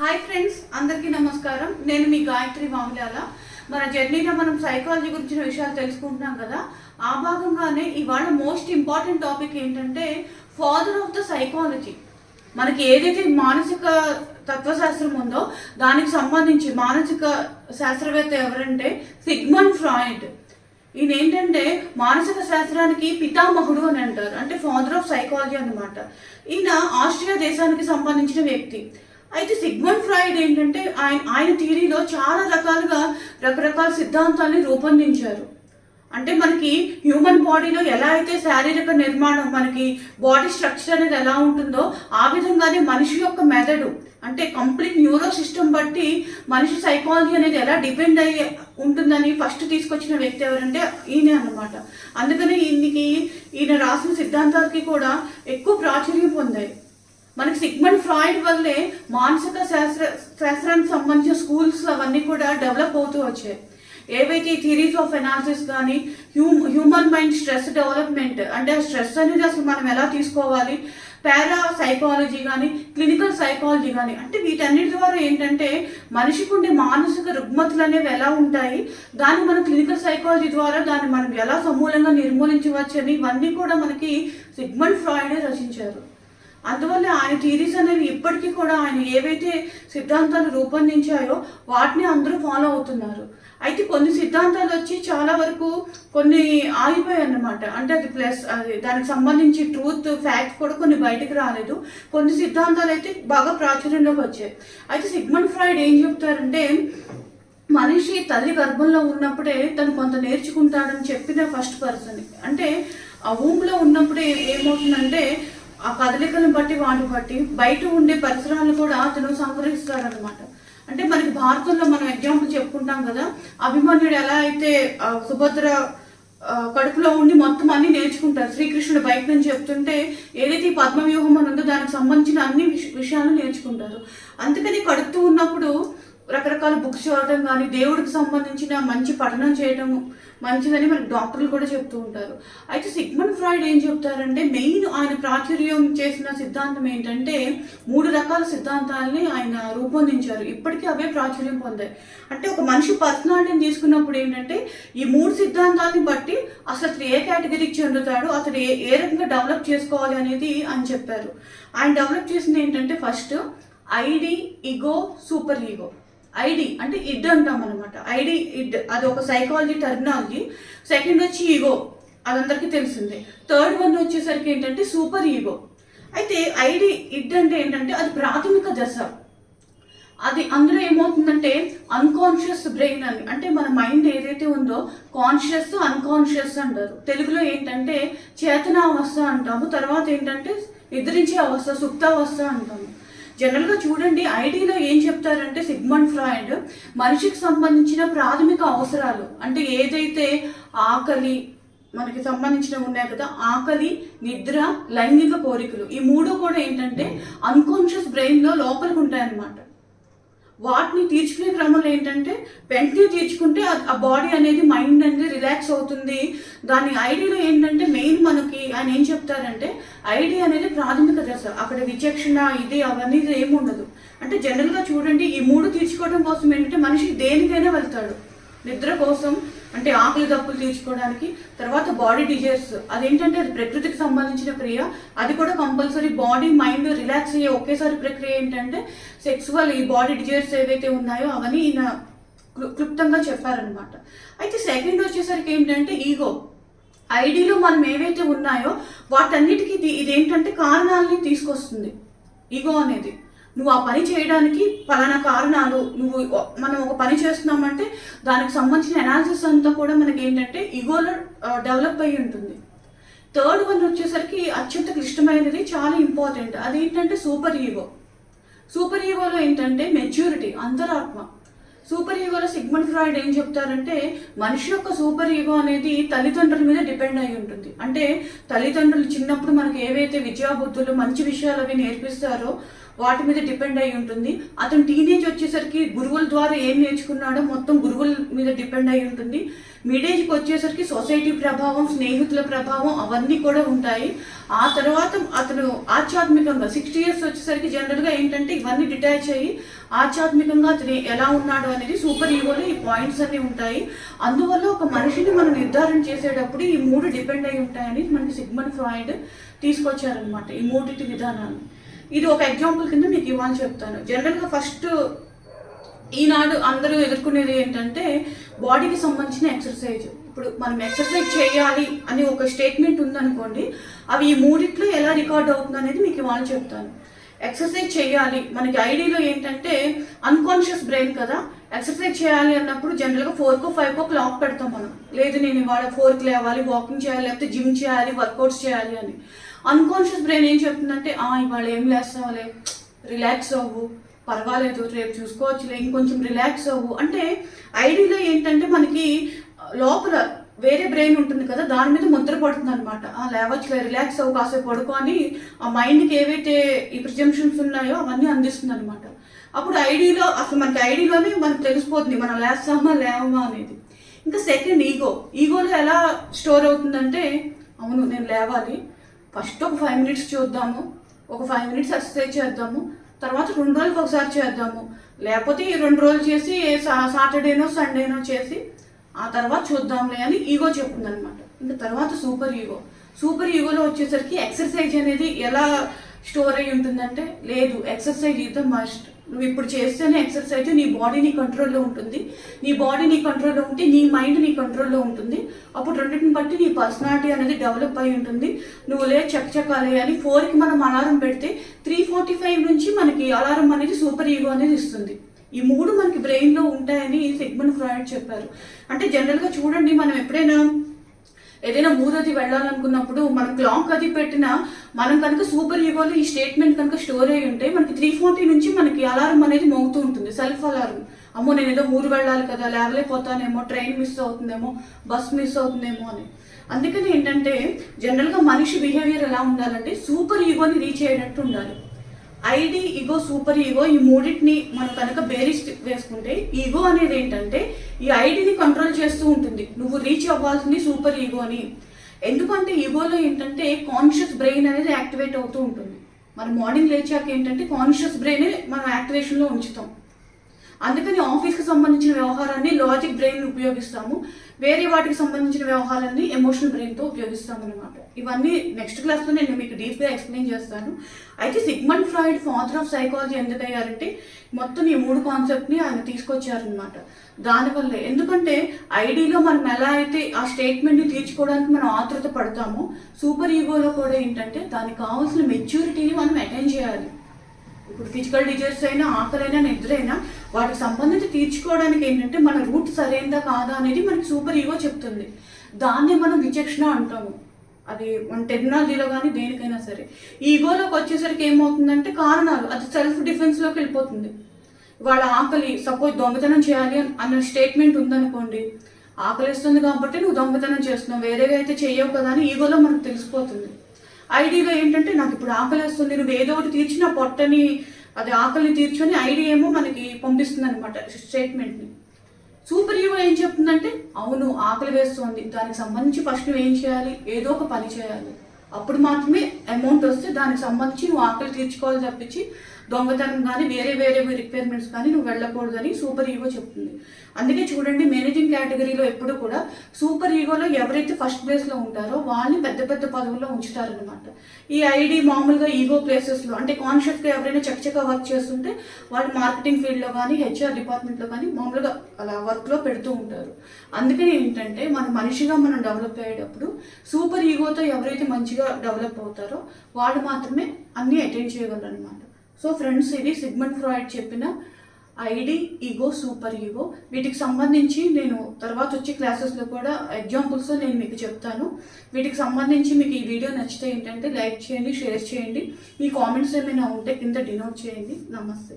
Hi friends అందరికీ నమస్కారం. నేను మీ గాయత్రి మామిలాల. మన జర్నీలో మనం సైకాలజీ గురించిన విషయాలు తెలుసుకుంటున్నాం కదా ఆ భాగంగానే ఇవాళ మోస్ట్ ఇంపార్టెంట్ టాపిక్ ఏంటంటే ఫాదర్ ఆఫ్ ద సైకాలజీ మనకి ఏదైతే మానసిక తత్వశాస్త్రం ఉందో దానికి సంబంధించి మానసిక శాస్త్రవేత్త ఎవరంటే సిగ్మన్ ఫ్రాయిడ్. ఈయన ఏంటంటే మానసిక శాస్త్రానికి పితామహుడు అని అంటారు. అంటే ఫాదర్ ఆఫ్ సైకాలజీ అన్నమాట. ఈయన ఆస్ట్రియా దేశానికి సంబంధించిన వ్యక్తి. అయితే సిగ్మండ్ ఫ్రాయిడ్ ఏంటంటే ఆయన ఆయన థియరీలో చాలా రకాలుగా రకరకాల సిద్ధాంతాన్ని రూపొందించారు. అంటే మనకి హ్యూమన్ బాడీలో ఎలా అయితే శారీరక నిర్మాణం మనకి బాడీ స్ట్రక్చర్ అనేది ఎలా ఉంటుందో ఆ విధంగానే మనిషి యొక్క మెదడు అంటే కంప్లీట్ న్యూరో సిస్టమ్ బట్టి మనిషి సైకాలజీ అనేది ఎలా డిపెండ్ అయ్యి ఉంటుందని ఫస్ట్ తీసుకొచ్చిన వ్యక్తి ఎవరంటే ఈయనే అన్నమాట. అందుకనే ఈయనకి ఈయన రాసిన సిద్ధాంతాలకి కూడా ఎక్కువ ప్రాచుర్యం పొందాయి. మనకి సిగ్మండ్ ఫ్రాయిడ్ వల్లే మానసిక శాస్త్ర శాస్త్రానికి సంబంధించిన స్కూల్స్ అవన్నీ కూడా డెవలప్ అవుతూ వచ్చాయి. ఏవైతే థిరీస్ ఆఫ్ ఎనాలిసిస్ కానీ hu human mind stress development అంటే ఆ స్ట్రెస్ అనేది అసలు మనం ఎలా తీసుకోవాలి? పారా సైకాలజీ కానీ క్లినికల్ సైకాలజీ కానీ అంటే వీటన్నిటి ద్వారా ఏంటంటే మనిషికి ఉండే మానసిక రుగ్మతులు అనేవి ఎలా ఉంటాయి? దాన్ని మన క్లినికల్ సైకాలజీ ద్వారా దాన్ని మనం ఎలా సమూలంగా నిర్మూలించవచ్చు అని ఇవన్నీ కూడా మనకి సిగ్మండ్ ఫ్రాయిడే రచించారు. అందువల్ల ఆయన థీరీస్ అనేవి ఇప్పటికీ కూడా ఆయన ఏవైతే సిద్ధాంతాలు రూపొందించాయో వాటిని అందరూ ఫాలో అవుతున్నారు. అయితే కొన్ని సిద్ధాంతాలు వచ్చి చాలా వరకు కొన్ని ఆగిపోయాయి అన్నమాట. అంటే అది ప్లస్ అది దానికి సంబంధించి ట్రూత్ ఫ్యాక్ట్ కూడా కొన్ని బయటకు రాలేదు. కొన్ని సిద్ధాంతాలు అయితే బాగా ప్రాచుర్యంలోకి వచ్చాయి. అయితే సిగ్మండ్ ఫ్రాయిడ్ ఏం చెప్తారంటే మనిషి తల్లి గర్భంలో ఉన్నప్పుడే తను కొంత నేర్చుకుంటాడని చెప్పిన ఫస్ట్ పర్సన్ అంటే ఆ ఊంపులో ఉన్నప్పుడే ఏమవుతుందంటే ఆ కదలికలను బట్టి వాటిని బట్టి బయట ఉండే పరిసరాలు కూడా అతను సంకరిస్తారనమాట అంటే మనకి భారతంలో మనం ఎగ్జాంపుల్ చెప్పుకుంటాం కదా అభిమన్యుడు ఎలా అయితే సుభద్ర కడుపులో ఉండి మొత్తం అన్ని నేర్చుకుంటారు శ్రీకృష్ణుడు బయట నుంచి చెప్తుంటే ఏదైతే ఈ పద్మవ్యూహం అని ఉందో దానికి సంబంధించిన అన్ని విషయాలు నేర్చుకుంటారు. అందుకని కడుపుతూ ఉన్నప్పుడు రకరకాల బుక్స్ చదవడం కానీ దేవుడికి సంబంధించిన మంచి పఠనం చేయటము మంచిదని మనకి డాక్టర్లు కూడా చెప్తూ ఉంటారు. అయితే సిగ్మండ్ ఫ్రాయిడ్ ఏం చెప్తారంటే మెయిన్ ఆయన ప్రాచుర్యం చేసిన సిద్ధాంతం ఏంటంటే మూడు రకాల సిద్ధాంతాలని ఆయన రూపొందించారు. ఇప్పటికీ అవే ప్రాచుర్యం పొందాయి. అంటే ఒక మనిషి పర్సనాలిటీని తీసుకున్నప్పుడు ఏంటంటే ఈ మూడు సిద్ధాంతాలని బట్టి అసలు ఏ కేటగిరీకి చెందుతాడు అతను ఏ ఏ రకంగా డెవలప్ చేసుకోవాలి అనేది అని చెప్పారు. ఆయన డెవలప్ చేసింది ఏంటంటే first ID ego super ego. ID అంటే ఇడ్ అంటాం అనమాట ఐడి ఇడ్ అది ఒక సైకాలజీ టర్మినాలజీ సెకండ్ వచ్చి ఈగో అదందరికీ తెలిసిందే. థర్డ్ వన్ వచ్చేసరికి ఏంటంటే సూపర్ ఈగో అయితే ఐడి ఇడ్ అంటే ఏంటంటే అది ప్రాథమిక దశ. అది అందులో ఏమవుతుందంటే అన్కాన్షియస్ బ్రెయిన్ అని అంటే మన మైండ్ ఏదైతే ఉందో కాన్షియస్ అన్కాన్షియస్ అంటారు. తెలుగులో ఏంటంటే చేతనావస్థ అంటాము. తర్వాత ఏంటంటే నిద్రించే అవస్థ సుప్తావస్థ అంటాము. జనరల్గా చూడండి ఐటీలో ఏం చెప్తారంటే సిగ్మండ్ ఫ్రాయిడ్ మనిషికి సంబంధించిన ప్రాథమిక అవసరాలు. అంటే ఏదైతే ఆకలి మనకి సంబంధించినవి ఉన్నాయి కదా ఆకలి నిద్ర లైంగిక కోరికలు. ఈ మూడు కూడా ఏంటంటే అన్కాన్షియస్ బ్రెయిన్లో లోపలికి ఉంటాయన్నమాట. వాటిని తీర్చుకునే క్రమంలో ఏంటంటే వెంటనే తీర్చుకుంటే ఆ- బాడీ అనేది మైండ్ అనేది రిలాక్స్ అవుతుంది. దాని ఐడియాలో ఏంటంటే మెయిన్ మనకి ఆయన ఏం చెప్తారంటే ఐడియా అనేది ప్రాథమిక దశ. అక్కడ విచక్షణ ఇది అవన్నీ ఏమి ఉండదు. అంటే జనరల్గా చూడండి ఈ మూడు తీర్చుకోవడం కోసం ఏంటంటే మనిషి దేనికైనా వెళ్తాడు. నిద్ర కోసం అంటే ఆకలి తప్పులు తీర్చుకోవడానికి తర్వాత బాడీ డిజైర్స్ అదేంటంటే అది ప్రకృతికి సంబంధించిన క్రియ అది కూడా కంపల్సరీ బాడీ మైండ్ రిలాక్స్ అయ్యే ఒకేసారి ప్రక్రియ ఏంటంటే సెక్సువల్ ఈ బాడీ డిజైర్స్ ఏవైతే ఉన్నాయో అవన్నీ ఈయన క్లు- క్లుప్తంగా చెప్పారనమాట అయితే సెకండ్ వచ్చేసరికి ఏంటంటే ఈగో ఐడిలో మనం ఏవైతే ఉన్నాయో వాటన్నిటికీ ఇది ఇదేంటంటే కారణాలని తీసుకొస్తుంది. ఈగో అనేది. నువ్వు ఆ పని చేయడానికి పలానా కారణాలు నువ్వు మనం ఒక పని చేస్తున్నామంటే దానికి సంబంధించిన అనాలిసిస్ అంతా కూడా మనకి ఏంటంటే ఈగోలో డెవలప్ అయ్యి ఉంటుంది. థర్డ్ వన్ వచ్చేసరికి అత్యంత క్లిష్టమైనది చాలా ఇంపార్టెంట్ అదేంటంటే సూపర్ ఈగో సూపర్ ఈగోలో ఏంటంటే మెచ్యూరిటీ అంతరాత్మ. సూపర్ ఈగోలో సిగ్మండ్ ఫ్రాయిడ్ ఏం చెప్తారంటే మనిషి యొక్క సూపర్ ఈగో అనేది తల్లిదండ్రుల మీద డిపెండ్ అయి ఉంటుంది. అంటే తల్లిదండ్రులు చిన్నప్పుడు మనకి ఏవైతే విద్యాబుద్ధులు మంచి విషయాలు అవి నేర్పిస్తారో వాటి మీద డిపెండ్ అయి ఉంటుంది. అతను టీనేజ్ వచ్చేసరికి గురువుల ద్వారా ఏం నేర్చుకున్నాడో మొత్తం గురువుల మీద డిపెండ్ అయి ఉంటుంది. మిడేజ్కి వచ్చేసరికి సొసైటీ ప్రభావం స్నేహితుల ప్రభావం అవన్నీ కూడా ఉంటాయి. ఆ తర్వాత అతను ఆధ్యాత్మికంగా సిక్స్టీ ఇయర్స్ వచ్చేసరికి జనరల్గా ఏంటంటే ఇవన్నీ డిటాచ్ అయ్యి ఆధ్యాత్మికంగా అతను ఎలా ఉన్నాడు అనేది సూపర్ ఈగోలో ఈ పాయింట్స్ అన్ని ఉంటాయి. అందువల్ల ఒక మనిషిని మనం నిర్ధారణ చేసేటప్పుడు ఈ మూడు డిపెండ్ అయి ఉంటాయని మనకి సిగ్మన్ ఫ్రాయిడ్ తీసుకొచ్చారనమాట ఈ మూడింటి విధానాన్ని. ఇది ఒక ఎగ్జాంపుల్ కింద మీకు ఇవ్వాలని చెప్తాను. జనరల్గా ఫస్ట్ ఈనాడు అందరూ ఎదుర్కొనేది ఏంటంటే బాడీకి సంబంధించిన ఎక్సర్సైజ్ ఇప్పుడు మనం ఎక్సర్సైజ్ చేయాలి అని ఒక స్టేట్మెంట్ ఉందనుకోండి అవి ఈ మూడిట్లో ఎలా రికార్డ్ అవుతుంది అనేది మీకు ఇవాళ చెప్తాను. ఎక్సర్సైజ్ చేయాలి. మనకి ఐడియాలో ఏంటంటే అన్కాన్షియస్ బ్రెయిన్ కదా ఎక్సర్సైజ్ చేయాలి అన్నప్పుడు జనరల్గా ఫోర్కో ఫైవ్కో క్లాక్ పెడతాం మనం. లేదు నేను ఇవాళ ఫోర్కి లేవాలి వాకింగ్ చేయాలి లేకపోతే జిమ్ చేయాలి వర్కౌట్స్ చేయాలి అని. అన్కాన్షియస్ బ్రెయిన్ ఏం చెప్తుందంటే ఆ ఇవాళ ఏం లేస్తావులే రిలాక్స్ అవ్వు పర్వాలేదు రేపు చూసుకోవచ్చులే ఇంకొంచెం రిలాక్స్ అవ్వు. అంటే ఐడిలో ఏంటంటే మనకి లోపల వేరే బ్రెయిన్ ఉంటుంది కదా దాని మీద ముద్ర పడుతుంది అనమాట లేవచ్చులే రిలాక్స్ అవ్వు కాసేపు పడుకో అని ఆ మైండ్కి ఏవైతే ఈ ప్రిజంప్షన్స్ ఉన్నాయో అవన్నీ అందిస్తుంది అనమాట అప్పుడు ఐడిలో అసలు మనకి ఐడిలోనే మనకు తెలిసిపోతుంది మనం లేస్తామా లేవమా అనేది. ఇంకా సెకండ్ ఈగో ఈగోలో ఎలా స్టోర్ అవుతుందంటే అవును నేను లేవాలి. ఫస్ట్ ఒక ఫైవ్ మినిట్స్ చూద్దాము. ఒక ఫైవ్ మినిట్స్ ఎక్సర్సైజ్ చేద్దాము. తర్వాత రెండు రోజులకు ఒకసారి చేద్దాము. లేకపోతే ఈ రెండు రోజులు చేసి సా- సాటర్డేనో సండేనో చేసి ఆ తర్వాత చూద్దాంలే అని ఈగో చెప్తుంది అనమాట ఇంకా తర్వాత సూపర్ ఈగో. సూపర్ ఈగోలో వచ్చేసరికి ఎక్సర్సైజ్ అనేది ఎలా స్టోర్ అయి ఉంటుందంటే లేదు ఎక్సర్సైజ్ ఈజ్ ద మస్ట్. నువ్వు ఇప్పుడు చేస్తేనే ఎక్సర్సైజ్ నీ బాడీ నీ కంట్రోల్లో ఉంటుంది. నీ బాడీ నీ కంట్రోల్లో ఉంటే నీ మైండ్ నీ కంట్రోల్లో ఉంటుంది. అప్పుడు రెండింటిని బట్టి నీ పర్సనాలిటీ అనేది డెవలప్ అయి ఉంటుంది. నువ్వు లే చక్ చకాలి అని ఫోర్కి మనం అలారం పెడితే త్రీ ఫార్టీ ఫైవ్ నుంచి మనకి అలారం అనేది సూపర్ ఈగో అనేది ఇస్తుంది. ఈ మూడు మనకి బ్రెయిన్లో ఉంటాయని సిగ్మన్ ఫ్రాయిడ్ చెప్పారు. అంటే జనరల్గా చూడండి మనం ఎప్పుడైనా ఏదైనా మూడోది వెళ్ళాలనుకున్నప్పుడు మనం క్లాక్ అది పెట్టినా మనం కనుక సూపర్ ఈగోలో ఈ స్టేట్మెంట్ కనుక స్టోర్ అయి ఉంటే మనకి త్రీ ఫార్టీ నుంచి మనకి అలారం అనేది మోగుతూ ఉంటుంది. సెల్ఫ్ అలారం అమ్మో నేను ఏదో ఊరు వెళ్ళాలి కదా లేవలేకపోతానేమో ట్రైన్ మిస్ అవుతుందేమో బస్ మిస్ అవుతుందేమో అని. అందుకని ఏంటంటే జనరల్గా మనిషి బిహేవియర్ ఎలా ఉండాలంటే సూపర్ ఈగోని రీచ్ అయ్యేటట్టు ఉండాలి. ఐడి ఈగో సూపర్ ఈగో ఈ మూడింటిని మనం కనుక బేరిష్ వేసుకుంటే ఈగో అనేది ఏంటంటే ఈ ఐడిని కంట్రోల్ చేస్తూ ఉంటుంది. నువ్వు రీచ్ అవ్వాల్సింది సూపర్ ఈగోని ఎందుకంటే ఈగోలో ఏంటంటే కాన్షియస్ బ్రెయిన్ అనేది యాక్టివేట్ అవుతూ ఉంటుంది. మనం మార్నింగ్ లేచాక ఏంటంటే కాన్షియస్ బ్రెయిన్ మనం యాక్టివేషన్లో ఉంచుతాం. అందుకని ఆఫీస్కి సంబంధించిన వ్యవహారాన్ని లాజిక్ బ్రెయిన్ ఉపయోగిస్తాము. వేరే వాటికి సంబంధించిన వ్యవహారాన్ని ఎమోషనల్ బ్రెయిన్తో ఉపయోగిస్తాము అనమాట ఇవన్నీ నెక్స్ట్ క్లాస్లో నేను మీకు డీప్గా ఎక్స్ప్లెయిన్ చేస్తాను. అయితే Sigmund Freud father of psychology ఎందుకయ్యారంటే మొత్తం ఈ మూడు కాన్సెప్ట్ని ఆయన తీసుకొచ్చారనమాట దానివల్లే. ఎందుకంటే ఐడిలో మనం ఎలా అయితే ఆ స్టేట్మెంట్ని తీర్చుకోవడానికి మనం ఆతృత పడతామో సూపర్ ఈగోలో కూడా ఏంటంటే దానికి కావాల్సిన మెచ్యూరిటీని మనం అటెండ్ చేయాలి. ఇప్పుడు ఫిజికల్ డిజైర్స్ అయినా ఆకలైనా నిద్రైనా వాటికి సంబంధించి తీర్చుకోవడానికి ఏంటంటే మన రూట్ సరైనదా కాదా అనేది మనకి సూపర్ ఈగో చెప్తుంది. దాన్ని మనం విచక్షణ అంటాము. అది మన టెక్నాలజీలో కానీ దేనికైనా సరే. ఈగోలోకి వచ్చేసరికి ఏమవుతుందంటే కారణాలు అది సెల్ఫ్ డిఫెన్స్లోకి వెళ్ళిపోతుంది. వాళ్ళ ఆకలి సపోజ్ దొంగతనం చేయాలి అన్న స్టేట్మెంట్ ఉందనుకోండి ఆకలిస్తుంది కాబట్టి నువ్వు దొంగతనం చేస్తున్నావు వేరేగా అయితే చేయవు కదా అని ఈగోలో మనకు తెలిసిపోతుంది. ఐడిలో ఏంటంటే నాకు ఇప్పుడు ఆకలి వస్తుంది నువ్వు ఏదో ఒకటి తీర్చిన పొట్టని అది ఆకలిని తీర్చొని ఐడి ఏమో మనకి పంపిస్తుంది అనమాట స్టేట్మెంట్ని. సూపర్ హీరో ఏం చెప్తుందంటే అవును ఆకలి వేస్తుంది. దానికి సంబంధించి ఫస్ట్ నువ్వు ఏం చేయాలి? ఏదో ఒక పని చేయాలి. అప్పుడు మాత్రమే అమౌంట్ వస్తే దానికి సంబంధించి నువ్వు ఆకలి తీర్చుకోవాలి తప్పించి దొంగతనం కానీ వేరే వేరే రిక్వైర్మెంట్స్ కానీ నువ్వు వెళ్ళకూడదని సూపర్ ఈగో చెప్తుంది. అందుకే చూడండి మేనేజింగ్ కేటగిరీలో ఎప్పుడు కూడా సూపర్ ఈగోలో ఎవరైతే ఫస్ట్ ప్లేస్లో ఉంటారో వాళ్ళని పెద్ద పెద్ద పదవుల్లో ఉంచుతారనమాట ఈ ఐడి మామూలుగా ఈగో ప్లేసెస్లో అంటే కాన్షియస్గా ఎవరైనా చకచకా వర్క్ చేస్తుంటే వాళ్ళు మార్కెటింగ్ ఫీల్డ్లో కానీ హెచ్ఆర్ డిపార్ట్మెంట్లో కానీ మామూలుగా అలా వర్క్లో పెడుతూ ఉంటారు. అందుకని ఏంటంటే మన మనిషిగా మనం డెవలప్ అయ్యేటప్పుడు సూపర్ ఈగోతో ఎవరైతే మంచిగా డెవలప్ అవుతారో వాళ్ళు మాత్రమే అన్నీ అటెండ్ చేయగలరు అనమాట సో ఫ్రెండ్స్ ఇది సిగ్మండ్ ఫ్రాయిడ్ చెప్పిన ఐడి ఈగో సూపర్ ఈగో వీటికి సంబంధించి నేను తర్వాత వచ్చే క్లాసెస్లో కూడా ఎగ్జాంపుల్స్ నేను మీకు చెప్తాను. వీటికి సంబంధించి మీకు ఈ వీడియో నచ్చితే ఏంటంటే లైక్ చేయండి షేర్ చేయండి. మీ కామెంట్స్ ఏమైనా ఉంటే కింద డినోట్ చేయండి. నమస్తే.